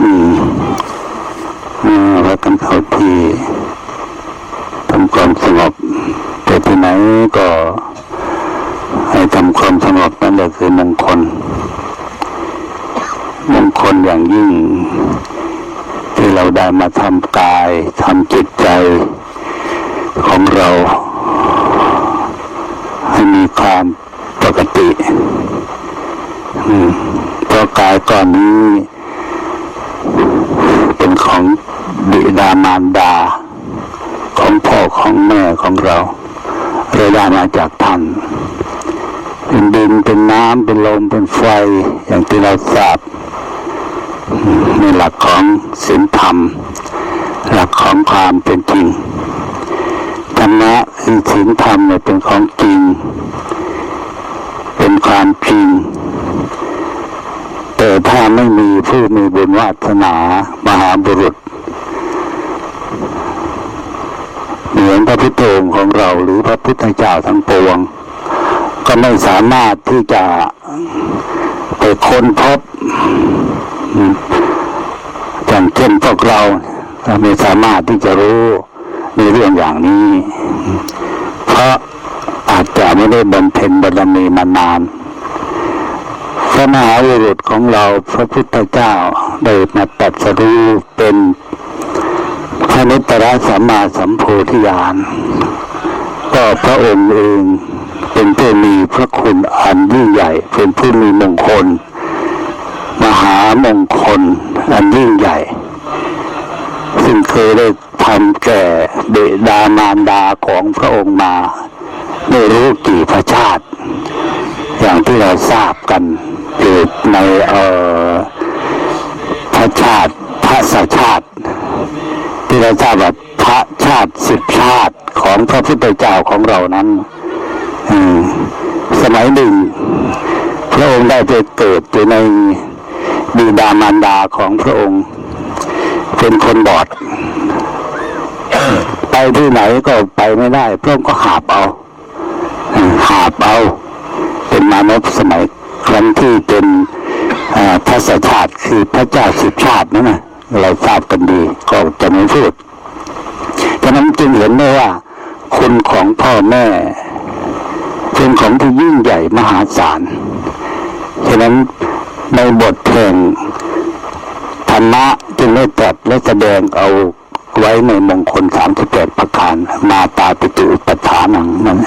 อืมอ่าพากันเขาที่ทำความสงบแต่ที่ไหนก็ให้ทำความสงบนั่นแหละคือมงคลมงคลอย่างยิ่ง ที่เราได้มาทำกายทำจิตใจของเราให้มีความปกติเพราะกายก่อนนี้ ของบิดามารดา ของพ่อของแม่ของเราเราได้มาจากท่านเป็นดินเป็นน้ำเป็นลมเป็นไฟอย่างที่เราทราบในหลักของศีลธรรม หลักของความเป็นจริงธรรมะคือศีลธรรมเนี่ยเป็นของจริง เป็นความจริง แต่ถ้าไม่มีผู้มีบุญวาสนามหาบุรุษ เหมือนพระพุทธองค์ของเราหรือพระพุทธเจ้าทั้งปวง ก็ไม่สามารถที่จะไปค้นพบอย่างเช่นพวกเราเราไม่สามารถที่จะรู้ในเรื่องอย่างนี้ เพราะอาจจะไม่ได้บำเพ็ญบารมีมานาน พระมหาบุรุษของเราพระพุทธเจ้าได้มาตรัสรู้เป็นพระนิตรสัมมาสัมโพธิญาณก็พระองค์เองเป็นผู้มีพระคุณอันยิ่งใหญ่ เป็นผู้มีมงคล มหามงคลอันยิ่งใหญ่ ซึ่งเคยได้ทำแก่เบดามารดาของพระองค์มา ไม่รู้กี่พระชาติ อย่างที่เราทราบกัน อยู่ในเอ่อพระชาติพระสชาติ ที่เราทราบว่าพระชาติสิบชาติของพระพุทธเจ้าของเรานั้นสมัยหนึ่งพระองค์ได้ไปเกิดอยู่ในบิดามารดาของพระองค์ เป็นคนบอด ไปที่ไหนก็ไปไม่ได้ พระองค์ก็หาบเอาหาบเอา เป็นมนุษย์สมัย ครั้งที่เป็นอ่าทศชาติคือพระเจ้าสิบชาตินั่นนะเราทราบกันดีก็จะไม่พูดฉะนั้นจึงเห็นได้ว่า คุณของพ่อแม่เป็นของที่ยิ่งใหญ่มหาศาลฉะนั้นในบทเพลงธรรมะจึงได้ตรัสและแสดงเอาไว้ในมงคลสามสิบแปดประการมาตาปิตุอุปทานังนั้น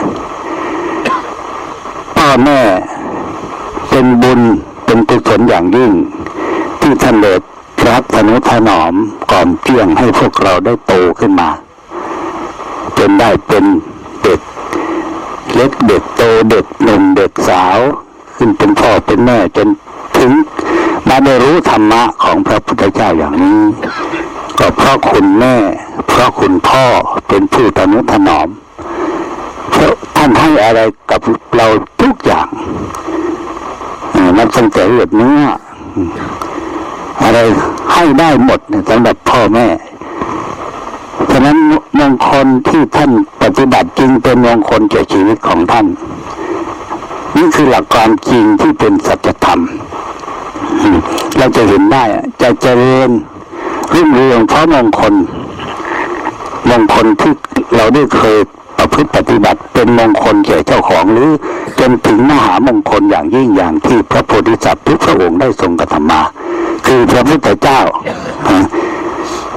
พ่อแม่ เป็นบุญเป็นกุศลอย่างยิ่ง ที่ท่านเดชรับธนุถนอมก่อนเพียงให้พวกเราได้โตขึ้นมาจนได้เป็นเด็กเล็กเด็กโตเด็กหนุ่มเด็กสาว ขึ้นเป็นพ่อเป็นแม่จนถึงมาได้รู้ธรรมะของพระพุทธเจ้าอย่างนี้ ก็เพราะคุณแม่ เพราะคุณพ่อเป็นผู้ทนุถนอมท่านให้อะไรกับเราทุกอย่าง นับตั้งแต่เลือดเนื้ออะไรให้ได้หมดสำหรับพ่อแม่ฉะนั้นมงคลที่ท่านปฏิบัติจริงเป็นมงคลแก่ชีวิตของท่าน นี่คือหลักความจริงที่เป็นสัจธรรม เราจะเห็นได้จะเจริญรุ่งเรืองเพราะมงคลมงคลที่เราได้เคย ประพฤติปฏิบัติเป็นมงคลแก่เจ้าของหรือจนถึงมหามงคลอย่างยิ่งอย่างที่พระโพธิสัตว์ทุกพระองค์ได้ทรงกระทำมา คือพระพุทธเจ้า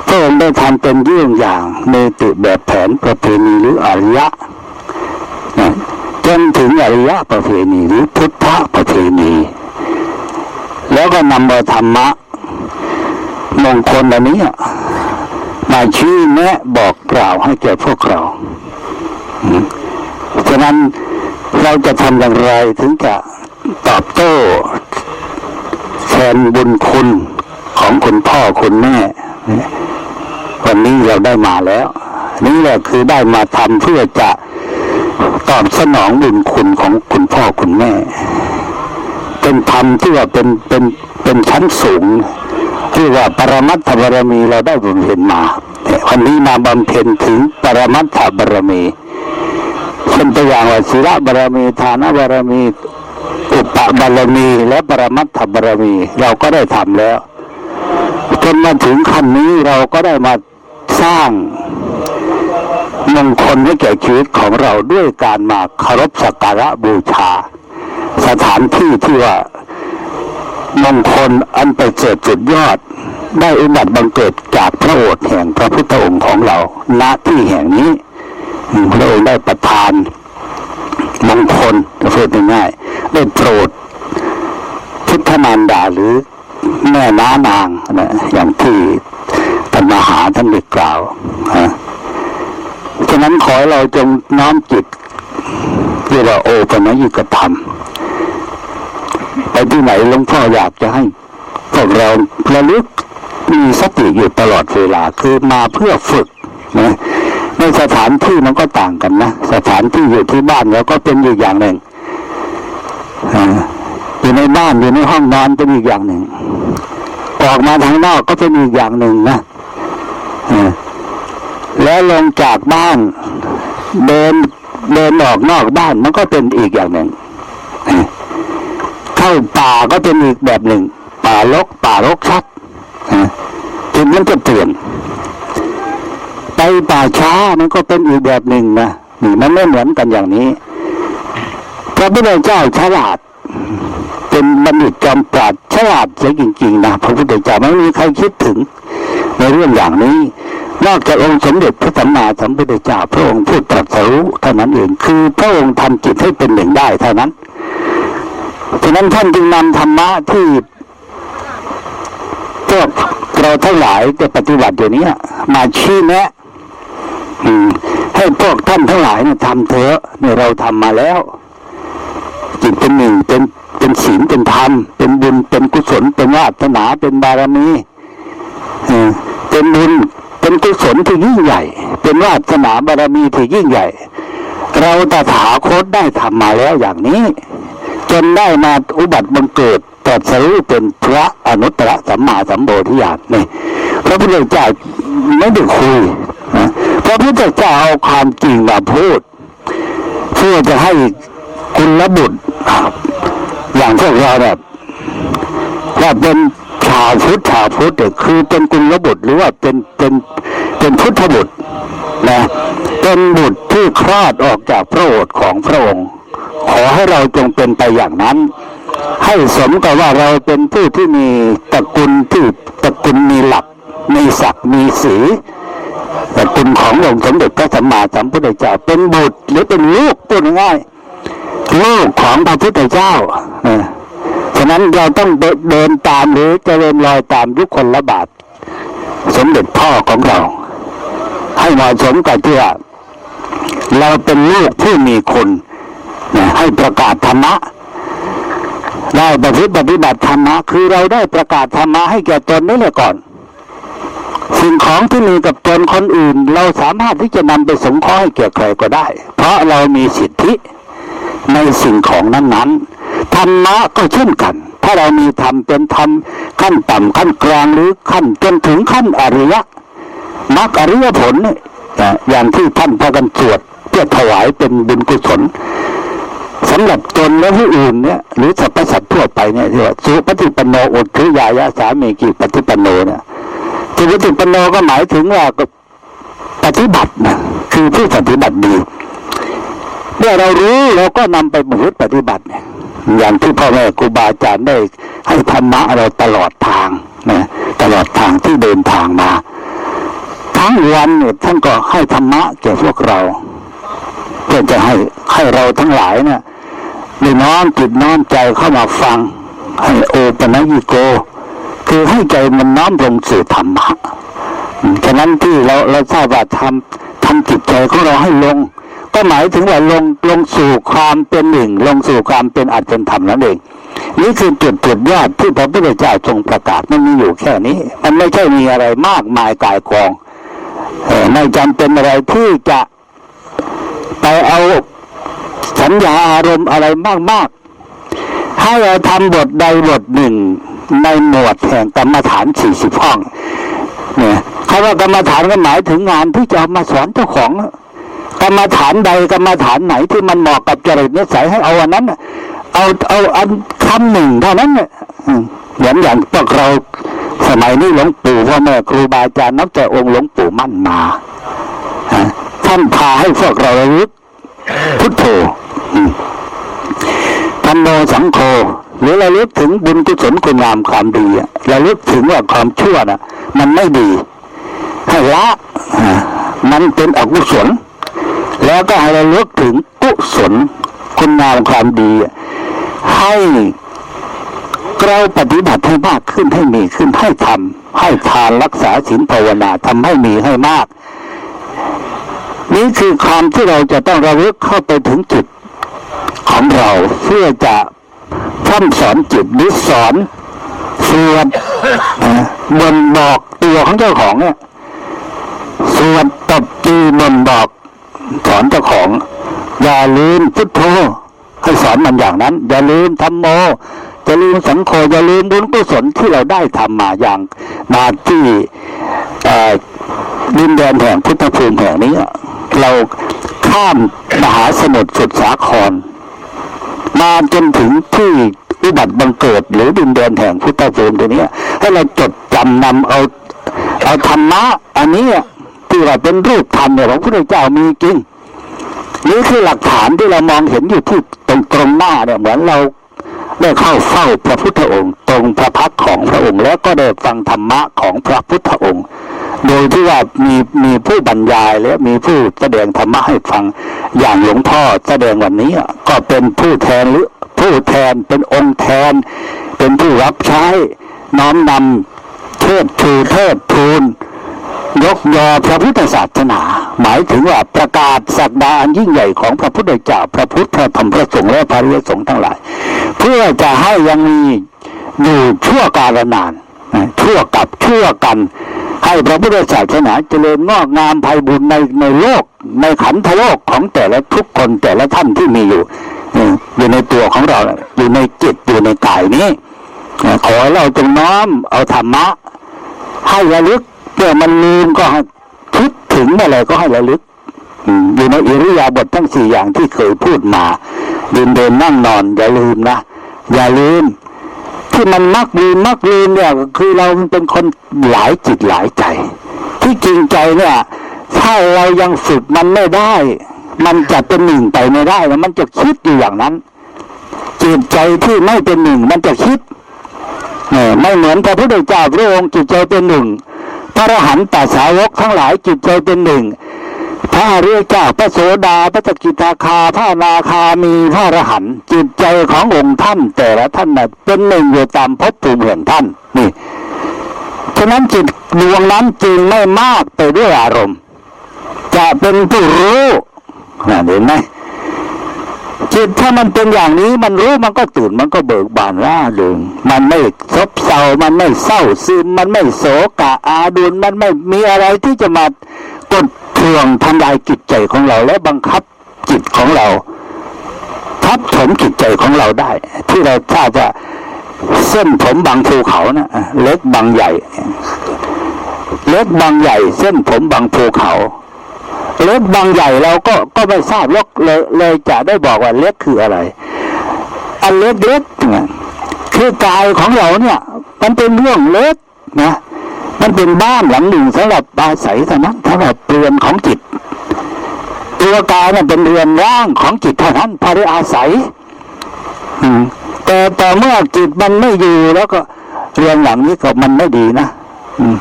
พระองค์ได้ทำเป็นเยี่ยงอย่างเนติแบบแผนประเพณีหรืออริยะจนถึงอริยะประเพณีหรือพุทธประเพณี แล้วก็นำเอาธรรมะมงคลอันนี้มาชี้แนะบอกกล่าวให้แก่พวกเรา ฉะนั้นเราจะทำอย่างไรถึงจะตอบโต้แทนบุญคุณของคุณพ่อคุณแม่วันนี้เราได้มาแล้ว นี่แหละคือได้มาทำเพื่อจะตอบสนองบุญคุณของคุณพ่อคุณแม่ เป็นธรรมที่ว่าเป็นเป็นเป็นชั้นสูง ที่ว่าปรมัตถบารมีเราได้บำเพ็ญมาวันนี้มาบำเพ็ญถึงปรมัตถบารมี เช่นตัวอย่างว่าศีลบารมีทานบารมีอุปบารมี และปรมัตถบารมี เราก็ได้ทำแล้ว จนมาถึงขั้นนี้เราก็ได้มาสร้างมงคลให้แก่ชีวิตของเราด้วยการมาเคารพสักการะบูชา สถานที่ที่ว่ามงคลอันไปเสริฐสุดยอด ได้อุบัติบังเกิดจากพระโอษฐ์แห่งพระพุทธองค์ของเราณที่แห่งนี้ พระองค์ได้ประทานมงคลจะพูดง่ายๆได้โปรดพุทธมารดาหรือแม่น้านางนะอย่างที่ธรรมหาท่านได้กล่าวนะฉะนั้นขอให้เราจงน้อมจิตเรียกว่าโอปนยิกธรรมไปที่ไหนหลวงพ่ออยากจะให้พวกเราระลึกมีสติอยู่ตลอดเวลาคือมาเพื่อฝึกนะ ในสถานที่มันก็ต่างกันนะสถานที่อยู่ที่บ้านเราก็เป็นอีกอย่างหนึ่งอยู่ในบ้านอยู่ในห้องนอนเป็นอีกอย่างหนึ่งออกมาทางนอกก็เป็นอีกอย่างหนึ่งนะแล้วลงจากบ้าน เดินเดินออกนอกบ้านมันก็เป็นอีกอย่างหนึ่งเข้าป่าก็เป็นอีกแบบหนึ่ง ป่าลกป่ารกชัดนะจึงมันจะเปลี่ยน ไปป่าช้ามันก็เป็นอีกแบบหนึ่งนะนี่มันไม่เหมือนกันอย่างนี้ พระพุทธเจ้าฉลาด เป็นบัณฑิตจอมปราดฉลาดเสียจริงๆนะพระพุทธเจ้าไม่มีใครคิดถึง ในเรื่องอย่างนี้ นอกจากองค์สมเด็จพระสัมมาสัมพุทธเจ้าพระองค์พูดตรัสรู้เท่านั้นเองคือพระองค์ทำจิตให้เป็นหนึ่งได้เท่านั้นฉะนั้นท่านจึงนำธรรมะที่พวกเราทั้งหลายจะปฏิบัติอยู่นี้มาชี้แนะ ให้พวกท่านทั้งหลายเนี่ยทำเถอะเนี่ยเราทำมาแล้ว จิตเป็นหนึ่งเป็นเป็นศีลเป็นธรรม เป็นบุญเป็นกุศลเป็นวาสนาเป็นบารมีเป็นบุญเป็นกุศลที่ยิ่งใหญ่ เป็นวาสนาบารมีที่ยิ่งใหญ่ เราตถาคตได้ทำมาแล้วอย่างนี้ จนได้มาอุบัติบังเกิด รัสรู้เป็นพระอนุตตรสัมมาสัมโพธิญาณนี่พระพุทธเจ้าไม่ได้คุยนะพระพุทธเจ้าเอาความจริงมาพูดเพื่อจะให้คุณระบุตรอย่างพวกเราแบบว่าเป็นชาวพุทธชาวพุทธคือเป็นกุลบุตรหรือว่าเป็นเป็นเป็นพุทธบุตรนะเป็นบุตรที่คลอดออกจากพระโอษฐ์ของพระองค์ขอให้เราจงเป็นไปอย่างนั้น ให้สมกับว่าเราเป็นผู้ที่มีตระกูลที่ตระกูลมีหลักมีศักดิ์มีสีตระกูลขององค์สมเด็จพระสัมมาสัมพุทธเจ้าเป็นบุตรหรือเป็นลูกพูดง่ายลูกของพระพุทธเจ้าเออฉะนั้นเราต้องเดินตามหรือจะเริญรอยตามยุคคนละบาท สมเด็จพ่อของเรา ให้เหมาะสมกับที่ว่าเราเป็นลูกผู้มีคุณนให้ประกาศธรรมะ ได้ประพฤติปฏิบัติธรรมะคือเราได้ประกาศธรรมะให้แก่ตนนี่แหละก่อน สิ่งของที่มีกับตนคนอื่น เราสามารถที่จะนำไปสงเคราะห์ให้แก่ใครก็ได้ เพราะเรามีสิทธิในสิ่งของนั้นๆธรรมะก็เช่นกัน ถ้าเรามีธรรมเป็นธรรมขั้นต่ำขั้นกลางหรือขั้นจนถึงขั้นอริยะมรรคอริยผลเนี่ยอย่างที่ท่านพากันสวดเพื่อถวายเป็นบุญกุศล สำหรับตนและผู้อื่นเนี่ยหรือสรรพสัตว์ทั่วไปเนี่ยที่ว่าสุปฏิปันโนอุทยายะสามีกิปฏิปันโนเนี่ยสุปฏิปันโนก็หมายถึงว่าปฏิบัตินะคือผู้ปฏิบัติดีเมื่อเรารู้เราก็นำไปประพฤติปฏิบัติเนี่ยอย่างที่พ่อแม่ครูบาอาจารย์ได้ให้ธรรมะเราตลอดทางนะตลอดทางที่เดินทางมา ทั้งวันเนี่ยท่านก็ให้ธรรมะแก่พวกเราเพื่อจะให้ให้เราทั้งหลายเนี่ย ได้น้อมจิตน้อมใจเข้ามาฟัง ให้โอปนยิโก คือให้ใจมันน้อมลงสู่ธรรมะฉะนั้นที่เราเราทราบว่าทำทำจิตใจของเราให้ลง ก็หมายถึงว่าลงลงสู่ความเป็นหนึ่ง ลงสู่ความเป็นอัตเป็นธรรมนั่นเองนี่คือจุดจุดยอดที่พระพุทธเจ้าทรงประกาศมันมีอยู่แค่นี้ มันไม่ใช่มีอะไรมากมายกายกองไม่จำเป็นอะไรที่จะไปเอา สัญญาอารมณ์อะไรมากๆ ให้เราทำบทใดบทหนึ่งในหมวดแห่งกรรมฐานสี่สิบห้องเนี่ยคำว่ากรรมฐานก็หมายถึงงานที่จะเอามาสอนเจ้าของ กรรมฐานใดกรรมฐานไหนที่มันเหมาะกับจริตนิสัยให้เอาอันนั้นเอาเอาอันคำหนึ่งเท่านั้นน่ะอืมเหมือนอย่างพวกเราสมัยนี้หลวงปู่พ่อแม่ครูบาอาจารย์นับแต่องค์หลวงปู่มั่นมาท่านพาให้พวกเราระลึก พุทโธธรรมโมสังโฆหรือเระลึกถึงบุญกุศลคุณงามความดีอะระลึกถึงว่าความชั่วน่ะมันไม่ดีให้ละมันเป็นอกุศล แล้วก็ให้เระลึกถึงกุศลคุณงามความดีอะให้เราปฏิบัติให้มากขึ้นให้มีขึ้นให้ทำให้ทานรักษาศีลภาวนาทำให้มีให้มาก นี่คือความที่เราจะต้องระลึกเข้าไปถึงจิตของเราเพื่อจะพร่ำสอนจิตหรือสอนสวดนบนบอกตัวของเจ้าของเนี่ยสวดตบตีบนบอกสอนเจ้าของ อย่าลืมพุทโธให้สอนมันอย่างนั้น อย่าลืมธรรมโมอย่าลืมสังโฆอย่าลืมบุญกุศลที่เราได้ทำมาอย่างมาที่ดินแดนแห่งพุทธภูมิแห่งนี้ เราข้ามมหาสมุทรสุดสาคร มาจนถึงที่อุบัติบังเกิดหรือดินแดนแห่งพุทธภูมิตัวนี้ให้เราจดจำนำเอาเอาธรรมะ อันนี้ที่ว่าเป็นรูปธรรมเนี่ยของพระพุทธเจ้ามีจริงนี่คือหลักฐานที่เรามองเห็นอยู่ที่ตรงตรงหน้าเนี่ยเหมือนเราได้เข้าเฝ้าพระพุทธองค์ ตรงพระพักของพระองค์แล้วก็ได้ฟังธรรมะของพระพุทธองค์ โดยที่ว่ามีมีผู้บรรยายและมีผู้แสดงธรรมะให้ฟัง อย่างหลวงพ่อแสดงวันนี้ก็เป็นผู้แทนหรือผู้แทนเป็นองค์แทน เป็นผู้รับใช้น้อมนำเทิดชูเทิดทูนยกยอพระพุทธศาสนา หมายถึงว่าประกาศศักดาอันยิ่งใหญ่ของพระพุทธเจ้าพระพุทธพระธรรมพระสงฆ์และพระริยสงฆ์ทั้งหลาย เพื่อจะให้ยังมีอยู่ชั่วกาลนานชั่วกับชั่วกัน ให้พระพุทธศาสนาเจริญงอกงามไพบุญในในโลก ในขันธโลกของแต่ละทุกคนแต่ละท่านที่มีอยู่อยู่ในตัวของเราอยู่ในจิตอยู่ในกายนี้ขอเราจงน้อมเอาธรรมะ ให้ระลึกเมื่อมันลืมก็ให้คิดถึงเมื่อไรก็ให้ระลึกอืมอยู่ในอิริยาบถทั้งสี่อย่างที่เคยพูดมาดินเดินนั่งนอน อย่าลืมนะ อย่าลืม ที่มันมักลืมมักลืมเนี่ยคือเราเป็นคนหลายจิตหลายใจ ที่จริงใจเนี่ย ถ้าเรายังฝึกมันไม่ได้ มันจะเป็นหนึ่งไปไม่ได้นะมันจะคิดอยู่อย่างนั้นจิตใจที่ไม่เป็นหนึ่งมันจะคิดเออไม่เหมือนพระพุทธเจ้าพระองค์จิตใจเป็นหนึ่งพระอรหันตสาวกทั้งหลายจิตใจเป็นหนึ่ง พระอริยเจ้าพระโสดาพระสกิทาคาพระนาคามีพระอรหันต์จิตใจขององค์ท่าน แต่ละท่านนะเป็นหนึ่งอยู่ตามภพภูมิแห่งท่านนี่ฉะนั้นจิตดวงนั้นจึงไม่มากไปด้วยอารมณ์ จะเป็นผู้รู้นะเห็นไหมจิตถ้ามันเป็นอย่างนี้มันรู้มันก็ตื่นมันก็เบิกบานร่าเริงมันไม่ซบเซา มันไม่เศร้าซึมมันไม่โศกะอาดุลมันไม่มีอะไรที่จะมากด ทวงทำลายจิตใจของเราและบังคับจิตของเรา ทับถมจิตใจของเราได้ ที่เราถ้าจะเส้นผมบางภูเขานะเล็กบางใหญ่ เล็กบางใหญ่ เส้นผมบางภูเขาเล็กบางใหญ่เราก็ก็ไม่ทราบลกเลยเลยจะได้บอกว่าเล็กคืออะไร อันเล็กเล็กคือกายของเราเนี่ย มันเป็นเรื่องเล็กนะ มันเป็นบ้านหลังหนึ่งสำหรับอาศัยเท่านั้นสำหรับเรือนของจิต ตัวกายมันเป็นเรือนร่างของจิตเท่านั้นพอได้อาศัยแต่ต่อเมื่อจิตมันไม่อยู่แล้วก็เรือนหลังนี้ก็มันไม่ดีนะ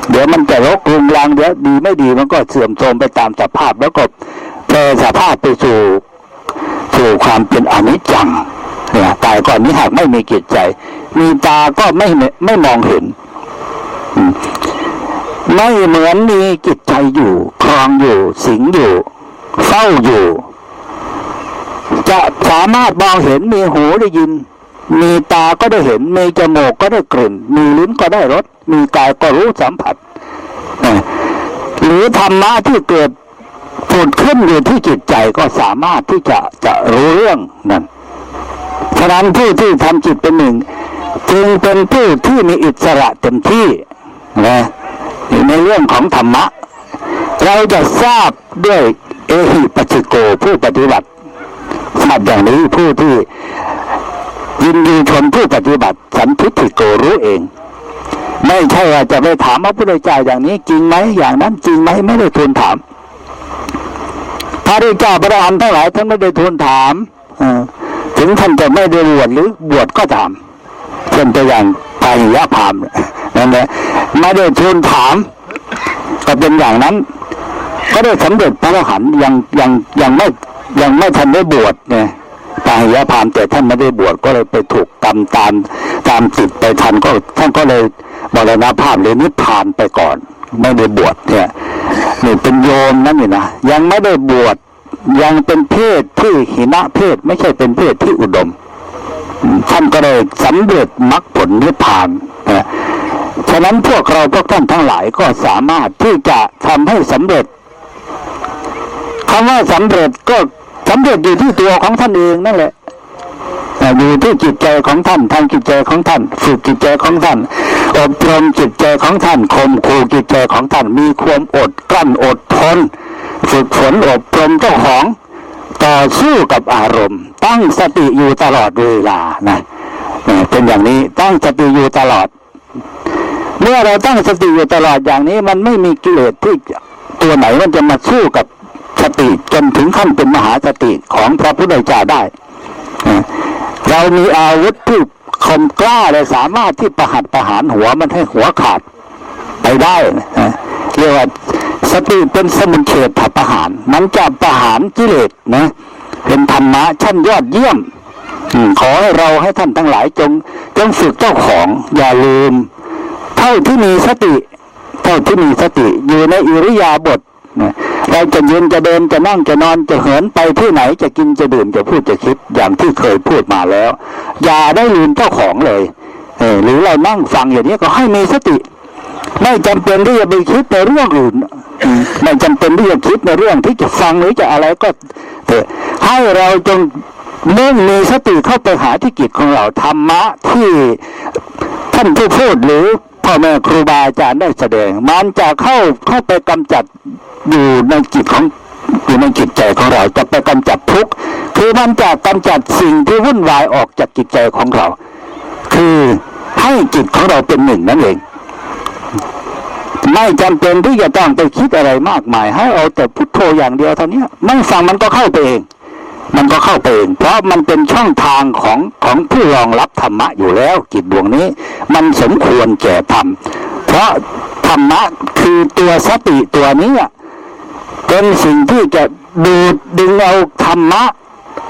เดี๋ยวมันจะรกรุงรังเดี๋ยวดีไม่ดีมันก็เสื่อมโทรมไปตามสภาพแล้วก็แปรสภาพไปสู่สู่ความเป็นอนิจจังเนี่ยตายก่อนนี้หากไม่มีจิตใจ มีตาก็ไม่ไม่มองเห็น ไม่เหมือนมีจิตใจอยู่ครองอยู่ สิงอยู่เฝ้าอยู่ จะสามารถมองเห็นมีหูได้ยิน มีตาก็ได้เห็น มีจมูกก็ได้กลิ่น มีลิ้นก็ได้รสมีกายก็รู้สัมผัสหรือธรรมะที่เกิดผุดขึ้นอยู่ที่จิตใจก็สามารถที่จะจะรู้เรื่องนั่นฉะนั้นผู้ที่ทำจิตเป็นหนึ่ง จึงเป็นผู้ที่มีอิสระเต็มที่นะ ในเรื่องของธรรมะ เราจะทราบด้วยเอหิปัสสโกผู้ปฏิบัติทราบอย่างนี้ผู้ที่ยินดีชมผู้ปฏิบัติ สันทิฏฐิโกรู้เอง ไม่ใช่ว่าจะไปถามพระพุทธเจ้าอย่างนี้จริงไหมอย่างนั้นจริงไหมไม่ได้ทูลถาม พระพุทธเจ้าพระอรหันทั้งหลายท่านไม่ได้ทูลถามถึงท่านจะไม่ได้บวชหรือบวชก็ตามเช่นตัวอย่าง ปายยะพามเนี่ยนั่นแหละไม่ได้ทูลถาม ก็เป็นอย่างนั้น ก็ได้สำเร็จพระอรหันต์ยังยังยังไม่ยังไม่ทันได้บวชเนี่ยปายยะพามแต่ท่านไม่ได้บวชก็เลยไปถูกกรรมตามตามติดไปทันก็ท่านก็เลยมรณภาพเลยนิพพานไปก่อน ไม่ได้บวชเนี่ยนี่เป็นโยมนั่นนี่นะยังไม่ได้บวชยังเป็นเพศที่หินะเพศไม่ใช่เป็นเพศที่อุดม ท่านก็เลยสำเร็จมรรคผลนิพพานนะฉะนั้นพวกเราพวกท่านทั้งหลายก็สามารถที่จะทำให้สำเร็จคำว่าสำเร็จก็สำเร็จอยู่ที่ตัวของท่านเองนั่นแหละอ่อยู่ที่จิตใจของท่านทางจิตใจของท่าน ฝึกจิตใจของท่านอบรมจิตใจของท่านข่มขู่จิตใจของท่านมีความอดกลั้นอดทนฝึกฝนอบรมเจ้าของ ต่อสู้กับอารมณ์ ตั้งสติอยู่ตลอดเวลานะเป็นอย่างนี้ตั้งสติอยู่ตลอด เมื่อเราตั้งสติอยู่ตลอดอย่างนี้ มันไม่มีกิเลสที่ตัวไหนมันจะมาสู้กับสติจนถึงขั้นเป็นมหาสติของพระพุทธเจ้าได้ เรามีอาวุธที่คมกล้าเลยสามารถที่ประหัตประหารหัวมันให้หัวขาดไปได้นะ เรียกว่าสติเป็นสมุนเฉดประหาร มันจะประหารกิเลสนะเป็นธรรมะชั้นยอดเยี่ยมขอให้เราให้ท่านทั้งหลายจง จงฝึกเจ้าของ อย่าลืม เท่าที่มีสติ เท่าที่มีสติ อยู่ในอิริยาบถนะเราจะยืนจะเดินจะนั่งจะนอนจะเหินไปที่ไหนจะกินจะดื่มจะพูดจะคิดอย่างที่เคยพูดมาแล้ว อย่าได้ลืมเจ้าของเลยเออหรือเรานั่งฟังอย่างนี้ก็ให้มีสติ ไม่จำเป็นที่จะไปคิดในเรื่องอื่น ไม่จำเป็นที่จะคิดในเรื่องที่จะฟังหรือจะอะไรก็เถอะให้เราจงมุ่งมีสติเข้าไปหาที่กิจของเราธรรมะที่ท่านผู้พูดหรือพ่อแม่ครูบาอาจารย์ได้แสดง มันจะเข้าเข้าไปกำจัดอยู่ในจิตของอยู่ในจิตใจของเราจะไปกำจัดทุกข์คือมันจะกำจัดสิ่งที่วุ่นวายออกจากจิตใจของเรา คือให้จิตของเราเป็นหนึ่งนั่นเอง ไม่จำเป็นที่จะต้องไปคิดอะไรมากมาย ให้เอาแต่พุทโธอย่างเดียวเท่านี้ไม่ฟังมันก็เข้าไปเอง มันก็เข้าไปเอง เพราะมันเป็นช่องทางของของผู้รองรับธรรมะอยู่แล้วจิตดวงนี้ มันสมควรแก่ธรรมเพราะธรรมะคือตัวสติตัวนี้เป็นสิ่งที่จะดูดดึงเอาธรรมะ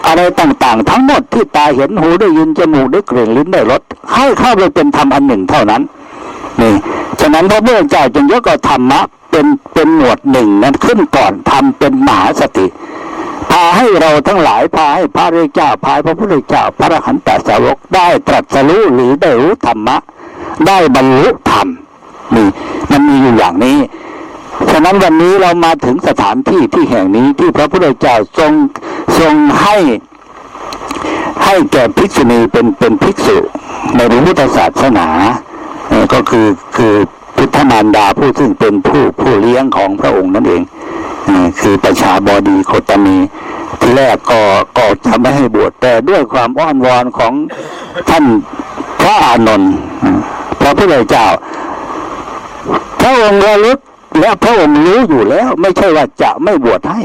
อะไรต่างๆ ทั้งหมดที่ตาเห็นหูได้ยินจมูกได้กลิ่นลิ้นได้รสให้เข้าไปเป็นธรรมอันหนึ่งเท่านั้น นี่ฉะนั้นพระพุทธเจ้าจึงยกเอาธรรมะเป็นเป็นหมวดหนึ่งนั้นขึ้นก่อนทำเป็นมหาสติ พาให้เราทั้งหลายพาให้พระริเจ้าพาพระพุทธเจ้าพระอรหันตสาวกได้ตรัสรู้หรือได้รู้ธรรมะ ได้บรรลุธรรมนี่มันมีอยู่อย่างนี้ฉะนั้นวันนี้เรามาถึงสถานที่ที่แห่งนี้ที่พระพุทธเจ้าทรงทรงให้ให้แก่ภิกษุณีเป็นเป็นภิกษุในพระพุทธศาสนา ก็คือคือพุทธมารดาผู้ซึ่งเป็นผู้ผู้เลี้ยงของพระองค์นั่นเองอ่อคือประชาบดีโคตมีที่แรกก็ก็จะไม่ให้บวชแต่ด้วยความอ้อนวอนของท่านพระอานนท์พระพุทธเจ้า พระองค์ระลึกและพระองค์รู้อยู่แล้ว ไม่ใช่ว่าจะไม่บวชให้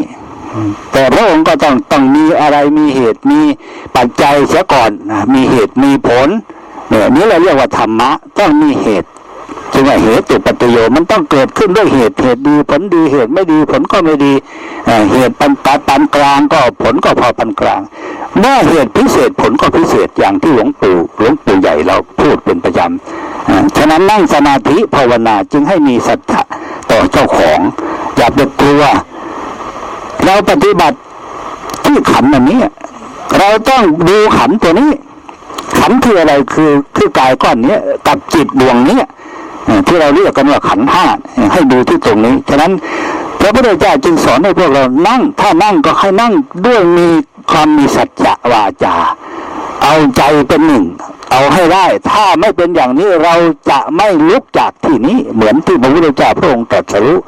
แต่พระองค์ก็ต้องต้องมีอะไรมีเหตุมีปัจจัยเสียก่อนนะมีเหตุมีผล เนี่ยนี่เราเรียกว่าธรรมะต้องมีเหตุจึงว่าเหตุปัจจโยมันต้องเกิดขึ้นด้วยเหตุเหตุดีผลดีเหตุไม่ดีผลก็ไม่ดีเหตุปันปานปานกลางก็ผลก็พอปานกลางเมื่อเหตุพิเศษผลก็พิเศษอย่างที่หลวงปู่หลวงปู่ใหญ่เราพูดเป็นประจำฉะนั้นนั่งสมาธิภาวนาจึงให้มีศรัทธาต่อเจ้าของ อย่าไปกลัว เราปฏิบัติที่ขันอันนี้ เราต้องดูขันตัวนี้ ขันคืออะไรคือคือกายก้อนนี้กับจิตดวงนี้ที่เราเรียกกันว่าขันธ์ห้าให้ดูที่ตรงนี้ ฉะนั้นพระพุทธเจ้าจึงสอนให้พวกเรานั่ง ถ้านั่งก็ให้นั่งด้วยมีความมีสัจจะวาจา เอาใจเป็นหนึ่ง เอาให้ได้ ถ้าไม่เป็นอย่างนี้เราจะไม่ลุกจากที่นี้ เหมือนที่พระพุทธเจ้าพระองค์ตรัสรู้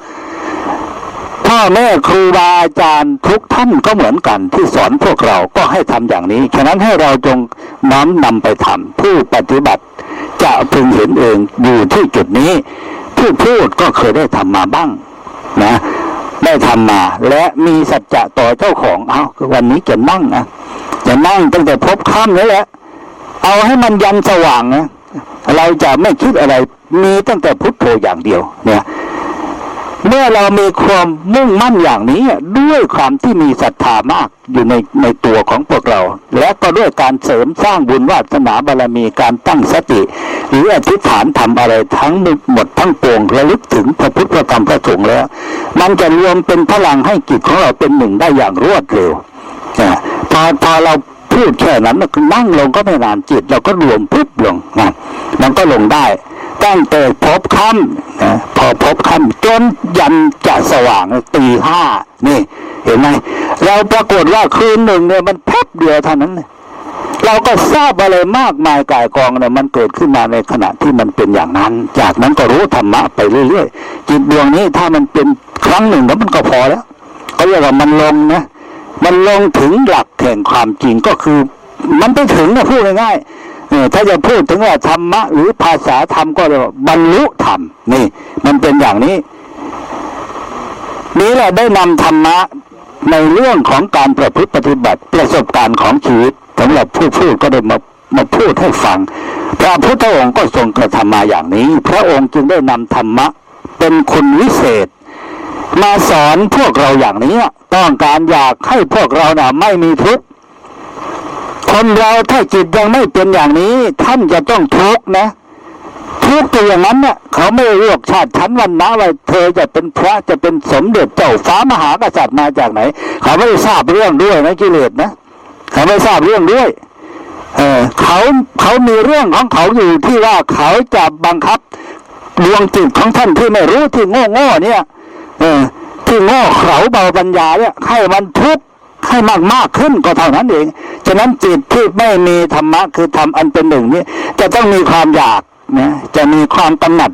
พ่อแม่ครูบาอาจารย์ทุกท่านก็เหมือนกันที่สอนพวกเราก็ให้ทำอย่างนี้ ฉะนั้นให้เราจงน้อมนำไปทำผู้ปฏิบัติจะพึงเห็นเองอยู่ที่จุดนี้ ผู้พูดก็เคยได้ทำมาบ้าง นะได้ทำมา และมีสัจจะต่อเจ้าของเอาวันนี้จะนั่งนะจะนั่งตั้งแต่พบค่ำนี่แหละ เอาให้มันยันสว่างนะเราจะไม่คิดอะไร มีตั้งแต่พุทโธอย่างเดียว เนี่ย เมื่อเรามีความมุ่งมั่นอย่างนี้ด้วยความที่มีศรัทธามากอยู่ในในตัวของพวกเรา และก็ด้วยการเสริมสร้างบุญวาสนาบารมีการตั้งสติ หรืออธิษฐานทำอะไรทั้งหมดทั้งปวงระลึกถึงพระพุทธพระธรรมพระสงฆ์แล้ว มันจะรวมเป็นพลังให้จิตของเราเป็นหนึ่งได้อย่างรวดเร็วนะพอพอเราพูดแค่นั้นนั่งลงก็ไม่นานจิต เราก็รวมปุ๊บลงนะมันก็ลงได้ ตั้งแต่พบค่ำนะพอพบค่ำจนยันจะสว่างตีห้านี่ เห็นไหมเราปรากฏว่าคืนหนึ่งเนี่ยมันแป๊บเดียวเท่านั้นเลยเราก็ทราบอะไรมากมายกายกองเนี่ยมันเกิดขึ้นมาในขณะที่มันเป็นอย่างนั้น จากนั้นก็รู้ธรรมะไปเรื่อยๆจิตดวงนี้ถ้ามันเป็นครั้งหนึ่งแล้วมันก็พอแล้วก็เรียกว่ามันลงนะมันลงถึงหลักแห่งความจริงก็คือ มันไปถึงนะพูดง่ายๆ ถ้าจะพูดถึงว่าธรรมะหรือภาษาธรรมก็เรียกว่าบรรลุธรรมนี่ มันเป็นอย่างนี้ นี้แหละได้นำธรรมะในเรื่องของการประพฤติปฏิบัติประสบการณ์ของชีวิตสำหรับผู้พูดก็ได้มามาพูดให้ฟัง พระพุทธองค์ก็ทรงกระทำมาอย่างนี้ พระองค์จึงได้นำธรรมะ เป็นคุณวิเศษ มาสอนพวกเราอย่างนี้ ต้องการอยากให้พวกเราน่ะไม่มีทุกข์ คนเราถ้าจิตยังไม่เป็นอย่างนี้ ท่านจะต้องทุกข์นะทุกข์ตัวอย่างนั้นเนี่ยเขาไม่เลือกชาติชั้นวันนะว่าเธอจะเป็นพระจะเป็นสมเด็จเจ้าฟ้ามหากษัตริย์มาจากไหน เขาไม่ทราบเรื่องด้วยนะกิเลสนะเขาไม่ทราบเรื่องด้วยเออเขาเขามีเรื่องของเขาอยู่ที่ว่าเขาจะบังคับดวงจิตของท่านที่ไม่รู้ที่โง่โง่เนี่ย เออที่โง่เขาเบาปัญญาเนี่ยให้มันทุกข์ ให้มากมากๆขึ้นก็เท่านั้นเอง ฉะนั้นจิตที่ไม่มีธรรมะคือธรรมอันเป็นหนึ่งนี้จะต้องมีความอยากนะจะมีความกำหนัด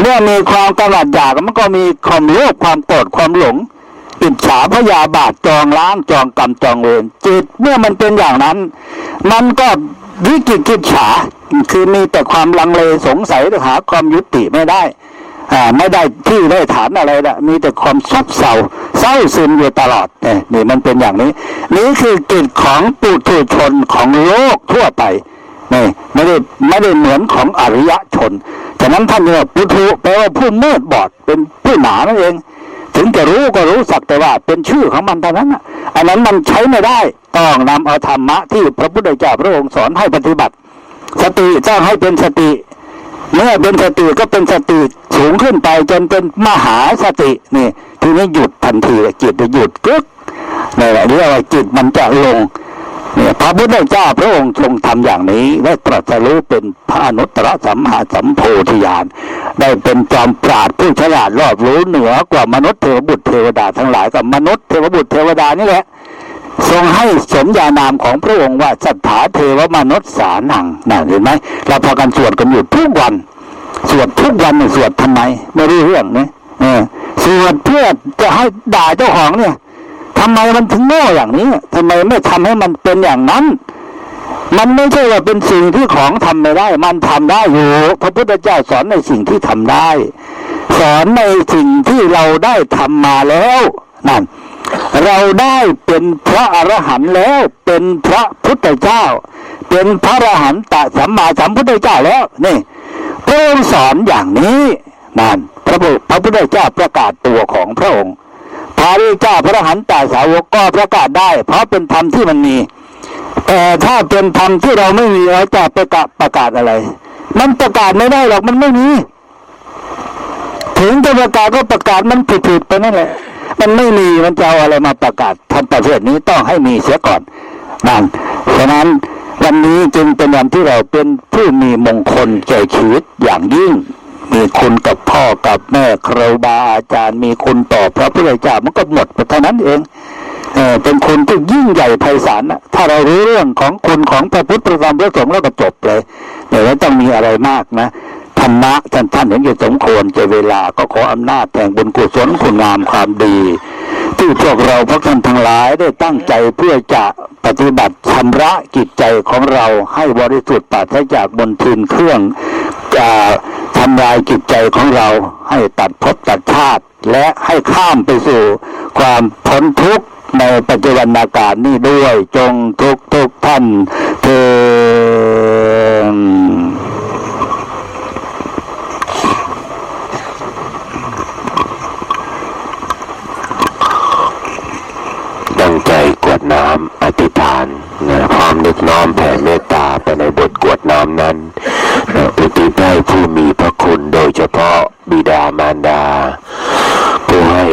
เมื่อมีความกำหนัดอยากมันก็มีความโลภความโกรธความหลงอิจฉาพยาบาทจองล้างจองกรรมจองเวรจิตเมื่อมันเป็นอย่างนั้น มันก็วิกิกิจฉาคือมีแต่ความลังเลสงสัยหาความยุติไม่ได้ ไม่ได้ที่ได้ฐานอะไรละมีแต่ความซบเซาเศร้าซึมอยู่ตลอดเนี่ยนี่มันเป็นอย่างนี้ นี่คือกิจของปุถุชนของโลกทั่วไปนี่ไม่ได้ไม่ได้เหมือนของอริยชนฉะนั้นท่านเรียกปุถุแปลว่าผู้มืดบอดเป็นผู้หนานั่นเอง ถึงจะรู้ก็รู้สักแต่ว่าเป็นชื่อของมันเท่านั้นน่ะอันนั้นมันใช้ไม่ได้ต้องนำเอาธรรมะที่พระพุทธเจ้าพระองค์สอนให้ปฏิบัติ สติสร้างให้เป็นสติ เมื่อเป็นสติก็เป็นสติสูงขึ้นไปจนเป็นมหาสตินี่ทีนี้หยุดทันทีเลยจิตจะหยุดกึกนี่แหละเรียกว่าจิตมันจะลงเนี่ยพระพุทธเจ้าพระองค์ทรงทำอย่างนี้และตรัสรู้เป็นพระอนุตตรสัมมาสัมโพธิญาณได้เป็นจอมปราดผู้ฉลาดรอบรู้เหนือกว่ามนุษย์เทวบุตรเทวดาทั้งหลายกับมนุษย์เทวบุตรเทวดานี่แหละ ทรงให้สมญานามของพระองค์ว่าสัทธาเทวมนุษย์สานังน่ะเห็นไหมเราพากันสวดกันอยู่ทุกวัน สวดทุกวันเนี่ยสวดทำไม ไม่รู้เรื่องเนี่ยเออสวดเพื่อจะให้ด่าเจ้าของเนี่ยทำไมมันถึงโง่อย่างนี้ทำไมไม่ทำให้มันเป็นอย่างนั้น มันไม่ใช่ว่าเป็นสิ่งที่ของทำไม่ได้ มันทำได้อยู่พระพุทธเจ้าสอนในสิ่งที่ทำได้ สอนในสิ่งที่เราได้ทำมาแล้วนั่น เราได้เป็นพระอรหันต์แล้ว เป็นพระพุทธเจ้า เป็นพระอรหันตสัมมาสัมพุทธเจ้าแล้วนี่พระองค์สอนอย่างนี้นั่นพระพุพระพุทธเจ้าประกาศตัวของพระองค์ พระริเจ้าพระอรหันตสาวกก็ประกาศได้ เพราะเป็นธรรมที่มันมีแต่ถ้าเป็นธรรมที่เราไม่มีเราจะประกาศประกาศอะไร มันประกาศไม่ได้หรอกมันไม่มี ถึงจะประกาศก็ประกาศมันผิดๆไปนั่นแหละ มันไม่มีมันจะเอาอะไรมาประกาศทำประเภทนี้ต้องให้มีเสียก่อนนั่นฉะนั้นวันนี้จึงเป็นวันที่เราเป็นผู้มีมงคลแก่ชีวิตอย่างยิ่ง มีคุณกับพ่อกับแม่ครูบาอาจารย์ มีคุณต่อพระพุทธเจ้ามันก็หมดไปเท่านั้นเองเออเป็นคุณที่ยิ่งใหญ่ไพศาลนะถ้าเรารู้เรื่องของคุณของพระพุทธพระธรรมพระสงฆ์แล้วก็จบเลยเดี๋ยวไม่ต้องมีอะไรมากนะ ธรรมะท่านท่านเห็นจะสมควรแก่เวลาก็ขออำนาจแห่งบุญกุศลคุณงามความดี ที่พวกเราพวกท่านทั้งหลายได้ตั้งใจเพื่อจะปฏิบัติชำระจิตใจของเราให้บริสุทธิ์ปราศจากบนทินเครื่องจะทำลายจิตใจของเราให้ตัดภพตัดชาติ และให้ข้ามไปสู่ความพ้นทุกข์ในปัจจุบันอากาศนี้ด้วยจงทุกทุกท่านเถิด ตั้งใจกรวด น้ำอธิษฐานนะพร้อมนึกน้อมแผ่เมตตาไปในบทกวดน้ำนั้นนะอุทิศให้ผู้มีพระคุณโดยเฉพาะบิดามารดา ผู้ให้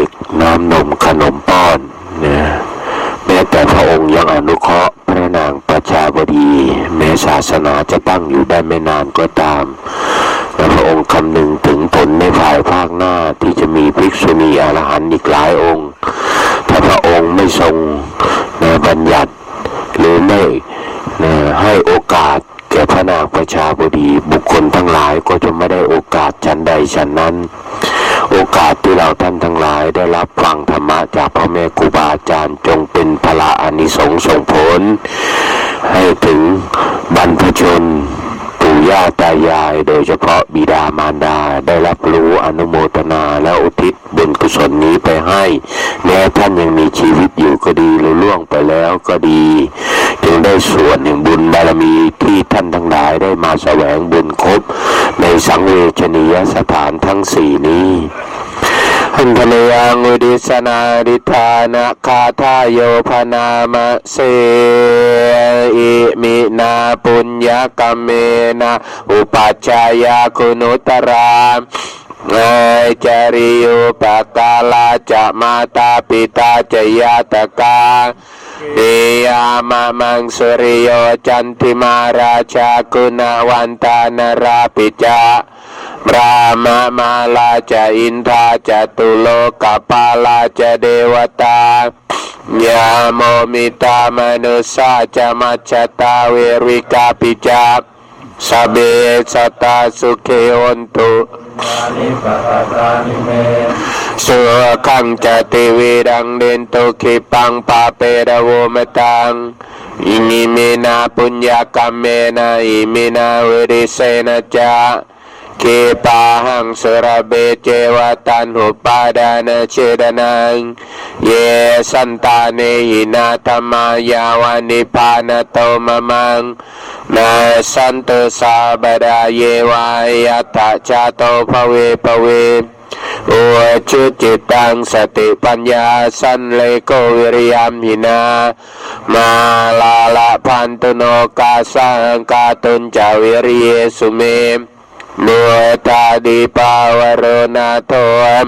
น้ำนมขนมป้อนนะ แม้แต่พระองค์ยังอนุเคราะห์พระนางประชาบดีแม้ศาสนาจะตั้งอยู่ได้ไม่นานก็ตามและพระองค์คำนึงถึงผลในภายภาคหน้าที่จะมีภิกษุณีอรหันต์อีกหลายองค์ถ้าพระองค์ไม่ทรงนะบัญญัติหรือไม่นะให้โอกาสแก่พระนางประชาบดีบุคคลทั้งหลายก็จะไม่ได้โอกาสชั้นใดชั้นนั้น โอกาสที่เราท่านทั้งหลายได้รับฟังธรรมะจากพ่อแม่ครูบาอาจารย์จงเป็นพละอานิสงส์ส่งผล ให้ถึงบรรพชนปู่ย่าตายายโดยเฉพาะบิดามารดาได้รับรู้อนุโมทนาและอุทิศบุญกุศลนี้ไปให้ แม้ท่านยังมีชีวิตอยู่ก็ดีหรือล่วงไปแล้วก็ดี จึงได้ส่วนแห่งบุญบารมีที่ท่านทั้งหลายได้มาแสวงบุญครบ ในสังเวชนียสถานทั้งสี่นี้หันทะเลยังอุดิสนาดิธานะคาทายโยพนามะเสอิมินาปุญญกรรมเมนะ อุปัชายาคุณุตรามเอจาริโยปกาลาจะมาตาปิตาจยาตกา Dia mamang suryo canti maraja guna wanta narapija Brahma malaja indra jatulo kapala dewata Nyamo manusa jamacata wirwika pijak Sabi sata suki untuk าคุณวันตานราปิจาพระมามาลาจะอินทาจะตุโลกปาลาจะเดวตายาโมมิตามนุสาจะมัจจตาเวริกาปิจาสพเบสตตาสุเขอนตุสุขังจะติวิรังเดนตุขิปังปาเประโวมตังอิมิเมนาปุญญากรรมเมนะอิมินาเวริเสนะจา เคปาหังสระเบเจวตันหุปาดานเชดนังเยสันตาเนหินาธรรมายาวานิพานโตมะมังนาสันตุสาบดาเยวายตถาจาโตภเวภเวอุชุจิตังสติปัญญาสันเลโกวิริยมหินา มาลาละพันตุโนกาสังกาตุนจาวิริเยสุเม มุตาดิปาวโรนาโทม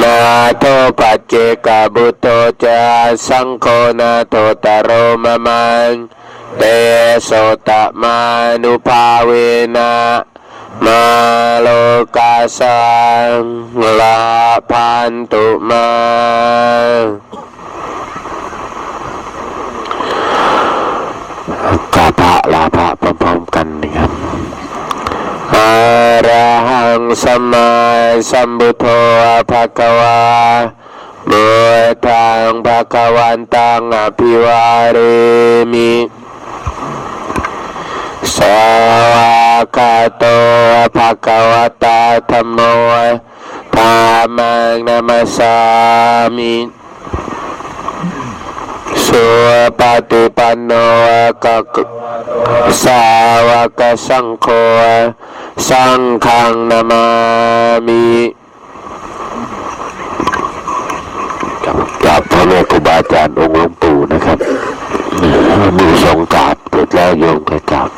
นาโทปัจเจกบุตโตจาสังโฆนาโทตโรมะมังเตโสตมานุภาเวนะมาโลกาสังลาพันตุมากาพระลาภะพร้อมๆกันนะครับอะ ระหังสัมมาสัมพุทโธภะคะวาบุทังภะคะวันตังอภิวาเรมิสวากาโตภะคะวตาธัมโมธัมมังนามัสสามิสุปฏิปันโนกะกะสาวกสังโฆ สังฆังนามามิกราบพระแม่ครูบาอาจารย์องค์หลวงปู่นะครับมือทรงกราบเสร็จแล้วโยมก็กราบ